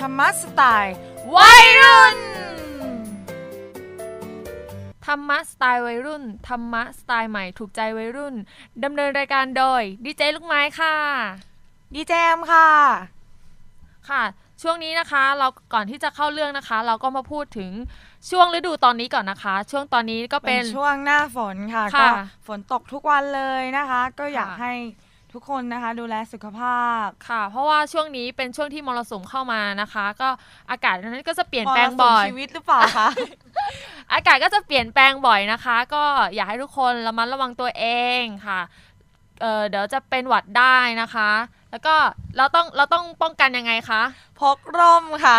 ธรรมะสไตล์วัยรุ่น ธรรมะสไตล์วัยรุ่น ธรรมะสไตล์ใหม่ถูกใจวัยรุ่น ดำเนินรายการโดยดีเจลูกไม้ค่ะ ดีเจมค่ะ ค่ะ ช่วงนี้นะคะเราก่อนที่จะเข้าเรื่องนะคะ เราก็มาพูดถึงช่วงฤดูตอนนี้ก่อนนะคะ ช่วงตอนนี้ก็เป็เป็นน ช่วงหน้าฝนค่ะ ค่ะก็ฝนตกทุกวันเลยนะคะ ก็อยากค่ะ ให้ ทุกคนนะคะ ดูแลสุขภาพ ค่ะ เพราะว่าช่วงนี้เป็นช่วงที่มรสุมเข้ามานะคะ ก็อากาศนั้นก็จะเปลี่ยนแปลงมรสุมบ่อยชีวิตหรือเปล่าคะ อากาศก็จะเปลี่ยนแปลงบ่อยนะคะ ก็อยากให้ทุกคนระมัดระวังตัวเองค่ะเอ่อเดี๋ยวจะเป็นหวัดได้นะคะ แล้วก็เราต้องเราต้องป้องกันยังไงคะ พกร่มค่ะ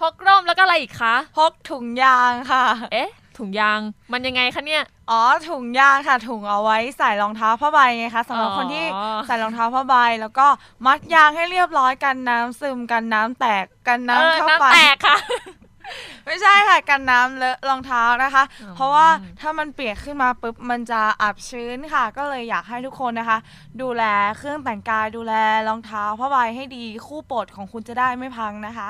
พกร่มแล้วก็อะไรอีกคะ พกถุงยางค่ะ เอ๊ะ ถุงยางมันยังไงคะเนี่ย อ๋อถุงยางค่ะ ถุงเอาไว้ใส่รองเท้าผ้าใบไงคะสำหรับอ๋อคนที่ใส่รองเท้าผ้าใบ แล้วก็มัดยางให้เรียบร้อยกันน้ำซึมกันน้ำแตกกันเออน้ำเข้าไปน้ำแตกค่ะไม่ใช่ค่ะกันน้ำเลอะรองเท้านะคะอ๋อเพราะว่าถ้ามันเปียกขึ้นมาปุ๊บมันจะอับชื้นค่ะ ก็เลยอยากให้ทุกคนนะคะ ดูแลเครื่องแต่งกายดูแลรองเท้าผ้าใบให้ดีคู่โปรดของคุณจะได้ไม่พังนะคะ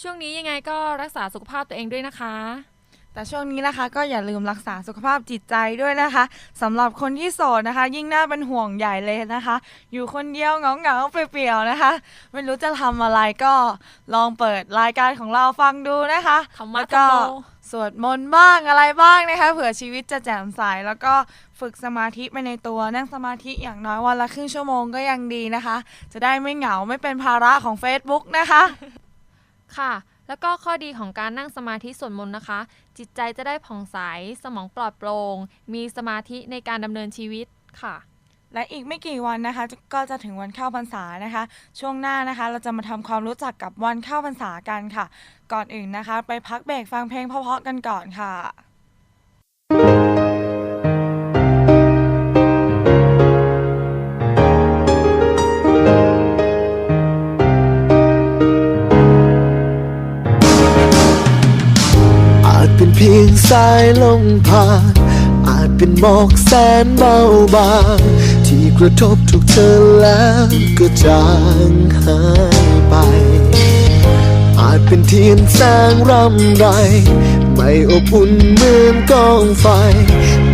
ช่วงนี้ยังไงก็รักษาสุขภาพตัวเองด้วยนะคะ แต่ช่วงนี้นะคะก็อย่าลืมรักษาสุขภาพจิตใจด้วยนะคะสำหรับคนที่โสดนะคะ ยิ่งน่าเป็นห่วงใหญ่เลยนะคะ อยู่คนเดียวเหงาๆเปลี่ยวๆนะคะ ไม่รู้จะทำอะไรก็ลองเปิดรายการของเราฟังดูนะคะธรรมะแล้วก็ธรรมโม สวดมนต์บ้างอะไรบ้างนะคะเผื่อชีวิตจะแจ่มใสแล้วก็ฝึกสมาธิไปในตัวนั่งสมาธิอย่างน้อยวันละครึ่งชั่วโมงก็ยังดีนะคะ จะได้ไม่เหงาไม่เป็นภาระของ Facebook นะคะ ค่ะ แล้วก็ข้อดีของการนั่งสมาธิสวดมนต์นะคะ จิตใจจะได้ผ่องใส สมองปลอดโปร่ง มีสมาธิในการดำเนินชีวิตค่ะ และอีกไม่กี่วันนะคะจะก็จะถึงวันเข้าพรรษานะคะ ช่วงหน้านะคะ เราจะมาทำความรู้จักกับวันเข้าพรรษากันค่ะ ก่อนอื่นนะคะ ไปพักเบรกฟังเพลงเพราะๆกันก่อนค่ะ อาจเป็นเพียงสายลมผ่านอาจเป็นหมอกแสนเบาบางที่กระทบถูกเธอแล้วก็จางหายไป อาจเป็นเทียนแสงรำไร ไม่อบอุ่นเหมือนกองไฟ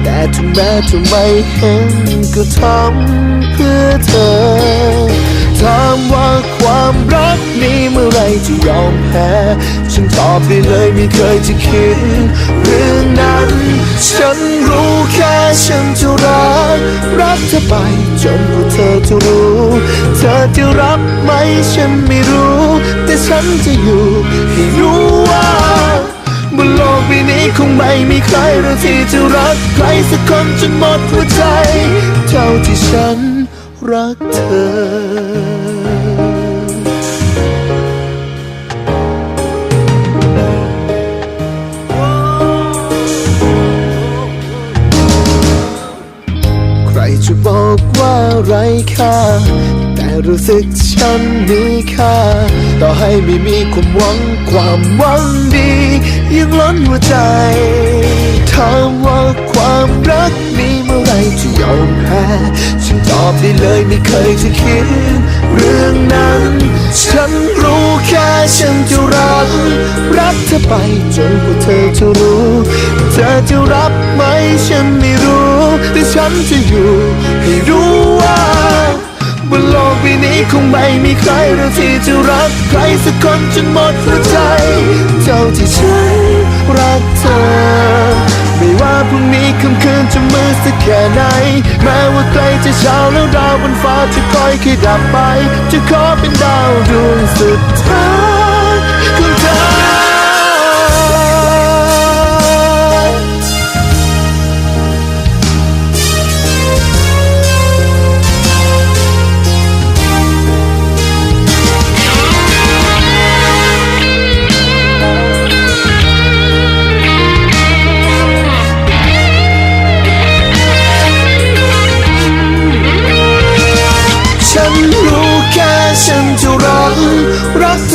แต่ถึงแม้จะไม่เห็นก็ทำเพื่อเธอถามว่าความรักนี้เมื่อไรจะยอมแพ้ ฉันตอบได้เลยไม่เคยจะคิด เรื่องนั้น ฉันรู้แค่ฉันจะรัก รักเธอไปจนกว่าเธอจะรู้ เธอจะรับไหมฉันไม่รู้ แต่ฉันจะอยู่ให้รู้ว่าบนโลกใบนี้คงไม่มีใครเราที่จะรักใครสักคนจนหมดหัวใจ เท่าที่ฉันรักเธอ บอกว่าไร้ค่า แต่รู้สึกฉันมีค่า ต่อให้ไม่มีความหวังความหวังดี ยังล้นหัวใจถามว่าความรักนี้เมื่อไรจะยอมแพ้ฉันตอบได้เลยไม่เคยจะคิดเรื่องนั้น ฉันรู้แค่ฉันจะรัก รักเธอไปจนกว่าเธอจะรู้ เธอจะรับไหมฉันม นจะอยู่ให้รู้ว่าบนโลกใบนี้คงไม่มีใครเราที่จะรักใครสักคนจนหมดหัวใจเท่าที่ฉันรักเธอ ไม่ว่าพรุ่งนี้ค่ำคืนจะมืดสักแค่ไหน แม้ว่าใกล้จะเช้าแล้วดาวบนฟ้าจะค่อยค่อยดับไป จะขอเป็นดาวดวงสุดท้าย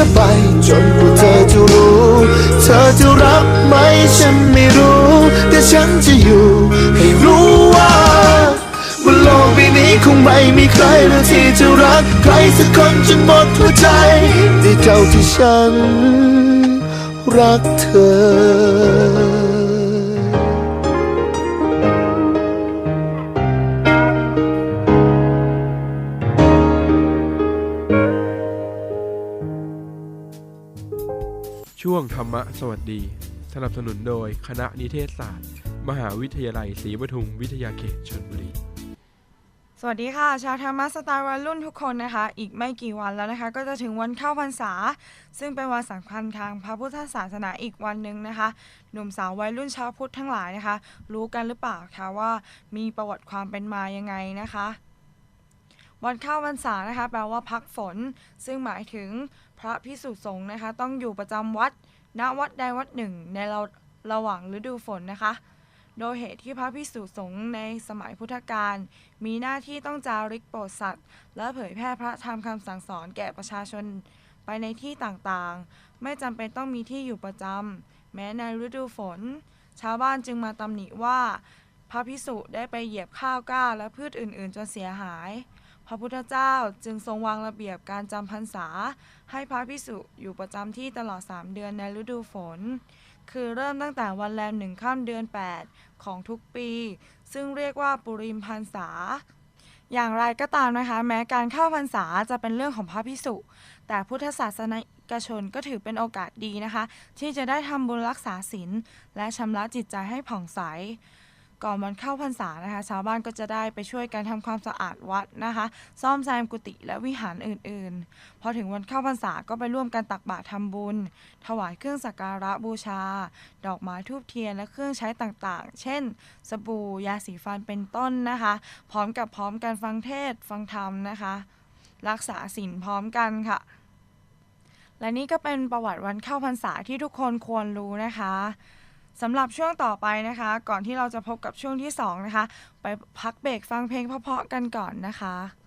รักเธอไปจนกว่าเธอจะรู้ เธอจะรับไหมฉันไม่รู้ แต่ฉันจะอยู่ให้รู้ว่าบนโลกใบนี้คงไม่มีใครเลยที่จะรัก ใครสักคนจนหมดหัวใจในเท่าที่ฉันรักเธอ ธรรมะสวัสดี สนับสนุนโดยคณะนิเทศศาสตร์ มหาวิทยาลัยศรีปทุมวิทยาเขตชลบุรี สวัสดีค่ะ ชาวธรรมะสไตล์วัยรุ่นทุกคนนะคะ อีกไม่กี่วันแล้วนะคะ ก็จะถึงวันเข้าพรรษา ซึ่งเป็นวันสำคัญทางพระพุทธศาสนาอีกวันหนึ่งนะคะ หนุ่มสาววัยรุ่นชาวพุทธทั้งหลายนะคะ รู้กันหรือเปล่าคะว่ามีประวัติความเป็นมายังไงนะคะวันเข้าพรรษานะคะ แปลว่าพักฝน ซึ่งหมายถึงพระพิสุสงฆ์นะคะ ต้องอยู่ประจำวัด ณวัดใดวัดหนึ่งในเราระหว่างฤดูฝนนะคะ โดยเหตุที่พระพิสุสงฆ์ในสมัยพุทธกาลมีหน้าที่ต้องจาริกโปรดสัตว์ และเผยแพร่พระธรรมคำสั่งสอนแก่ประชาชนไปในที่ต่างๆ ไม่จำเป็นต้องมีที่อยู่ประจำแม้ในฤดูฝน ชาวบ้านจึงมาตำหนิว่า พระพิสุได้ไปเหยียบข้าวกล้าและพืชอื่นๆ จนเสียหาย ระพุทธเจ้าจึงทรงวางระเบียบการจำพรรษา ให้พระพิสุอยู่ประจำที่ตลอด 3 เดือนในฤดูฝน คือเริ่มตั้งแต่วันแรมหนึ่งข้ามเดือน 8 ของทุกปี ซึ่งเรียกว่าปุริมพรรษา อย่างไรก็ตามนะคะ แม้การเข้าพรรษาจะเป็นเรื่องของพระพิสุแต่พุทธศาสนิกชนก็ถือเป็นโอกาสดีนะคะ ที่จะได้ทำบุญรักษาศีลและชำระจิตใจให้ผ่องใส ก่อนวันเข้าพรรษานะคะชาวบ้านก็จะได้ไปช่วยกันทำความสะอาดวัดนะคะ ซ่อมแซมกุฏิและวิหารอื่นๆ พอถึงวันเข้าพรรษาก็ไปร่วมกันตักบาตรทำบุญ ถวายเครื่องสักการะบูชา ดอกไม้ทูบเทียนและเครื่องใช้ต่างๆ เช่น สบู่ยาสีฟันเป็นต้นนะคะ พร้อมกับพร้อมกันฟังเทศฟังธรรมนะคะ รักษาศีลพร้อมกันค่ะและนี่ก็เป็นประวัติวันเข้าพรรษาที่ทุกคนควรรู้นะคะ สำหรับช่วงต่อไปนะคะ ก่อนที่เราจะพบกับช่วงที่สองนะคะ ไปพักเบรกฟังเพลงเพราะๆกันก่อนนะคะ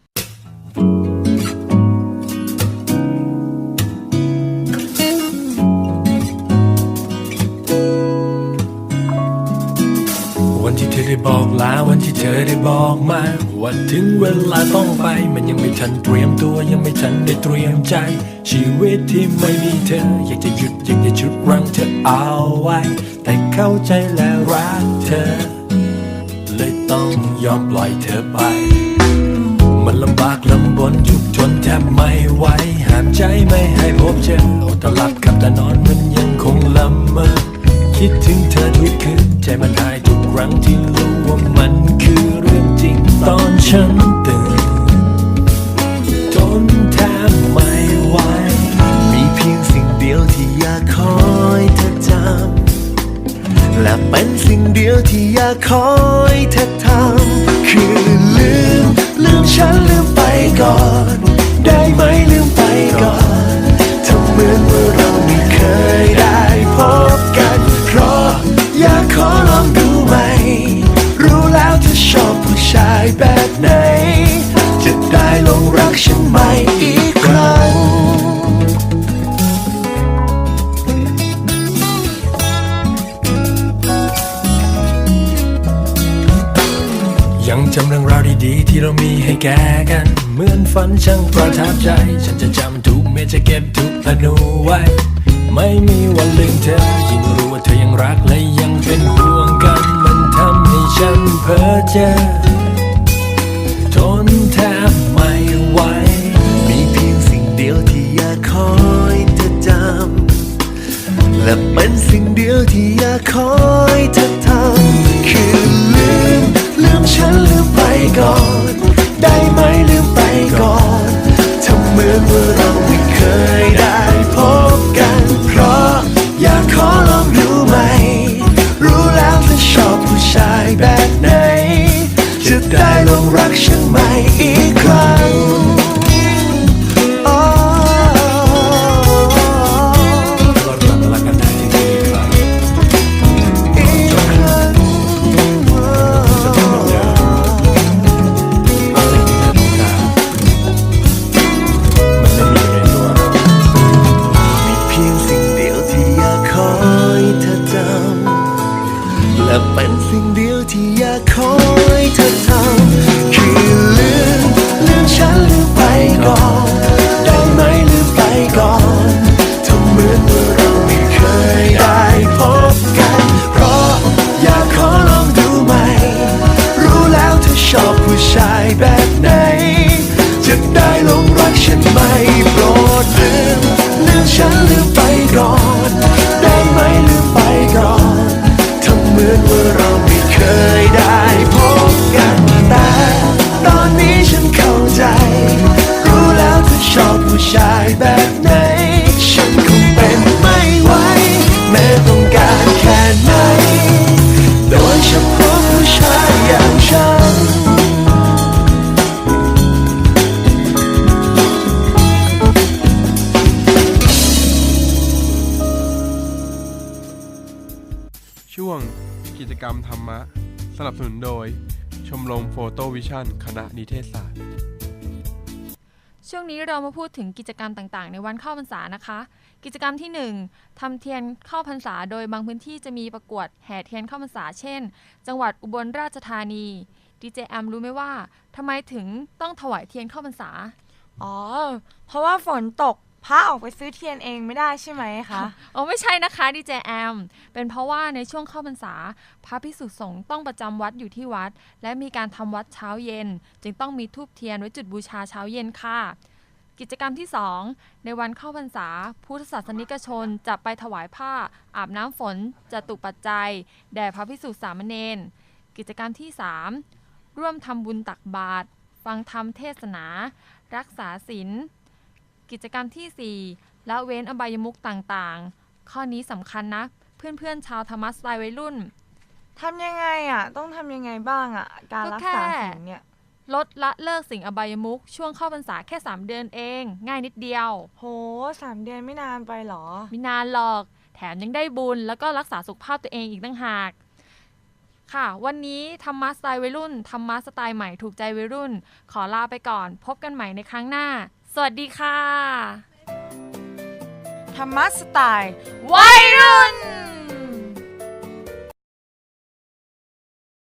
วันที่เธอได้บอกลาวันที่เธอได้บอกมาว่าถึงเวลาต้องไป มันยังไม่ทันเตรียมตัวยังไม่ทันได้เตรียมใจ ชีวิตที่ไม่มีเธอ อยากจะหยุดอยากจะชุดรั้งเธอเอาไว้ แต่เข้าใจและรักเธอ เลยต้องยอมปล่อยเธอไป มันลำบากลำบนทุกข์ทนแทบไม่ไหวห้ามใจ เธอทำคือลืม ลืมฉันลืมไปก่อน ได้ไหมลืมไปก่อนทำเหมือนว่าเราไม่เคยได้พบกัน เพราะอยากขอลองดูไหมรู้แล้วเธอชอบผู้ชายแบบไหน เรามีให้แก่กัน เหมือนฝันช่างประทับใจ ฉันจะจำทุกเม็ดจะเก็บทุกอนุไว้ ไม่มีวันลืมเธอ ยิ่งรู้ว่าเธอยังรักและยังเป็นห่วงกัน มันทำให้ฉันเพ้อเจอทนแทบไม่ไหว มีเพียงสิ่งเดียวที่อยากคอยเธอจำและเป็นสิ่งเดียวที่อยากคอยเธอทำคือ ฉันลืมไปก่อน ได้ไหมลืมไปก่อนทำเหมือนว่าเราไม่เคยได้พบกันู้ชายแบบไหน ฉันคงเป็นไม่ไหว แม้ต้องการแค่ไหน โดยเฉพาะผู้ชายอย่างฉัน ช่วงกิจกรรมธรรมะ สนับสนุนโดย ชมรมโฟโตวิชั่น คณะนิเทศศาสตร์ ช่วงนี้เรามาพูดถึงกิจกรรมต่างๆ ในวันเข้าพรรษานะคะ กิจกรรมที่ 1ทำเทียนเข้าพรรษา โดยบางพื้นที่จะมีประกวดแห่เทียนเข้าพรรษา เช่น จังหวัดอุบลราชธานีดีเจแอมรู้ไหมว่าทำไมถึงต้องถวายเทียนเข้าพรรษา อ๋อ เพราะว่าฝนตก พระออกไปซื้อเทียนเองไม่ได้ใช่ไหมคะอ๋อไม่ใช่นะคะดีเจแอม เป็นเพราะว่าในช่วงเข้าพรรษา พระพิสุสงฆ์ต้องประจำวัดอยู่ที่วัด และมีการทำวัดเช้าเย็น จึงต้องมีทูบเทียนไว้จุดบูชาเช้าเย็นค่ะ กิจกรรมที่ 2 ในวันเข้าพรรษา พุทธศาสนิกชนจะไปถวายผ้า อาบน้ำฝนจตุปัจจัย แด่พระพิสุสามเณรกิจกรรมที่ 3 ร่วมทำบุญตักบาตรฟังธรรมเทศนา รักษาศีล กิจกรรมทีสี่ 4 ละเว้นอบายมุขต่างๆ ข้อนี้สำคัญนะ เพื่อนๆชาวธรรมะสไตล์วัยรุ่น ทำยังไงอะ ต้องทำยังไงบ้างอะ การรักษาก็แค่สิ่งเนี่ย ลดละเลิกสิ่งอบายมุขช่วงเข้าพรรษาแค่ 3 เดือนเอง ง่ายนิดเดียว โหสามเดือนไม่นานไปเหรอ ไม่นานหรอก แถมยังได้บุญแล้วก็รักษาสุขภาพตัวเองอีกตั้งหากค่ะ วันนี้ธรรมะสไตล์วัยรุ่นธรรมะสไตล์ใหม่ถูกใจวัยรุ่น ขอลาไปก่อน พบกันใหม่ในครั้งหน้า สวัสดีค่ะ ธรรมะสไตล์วัยรุ่น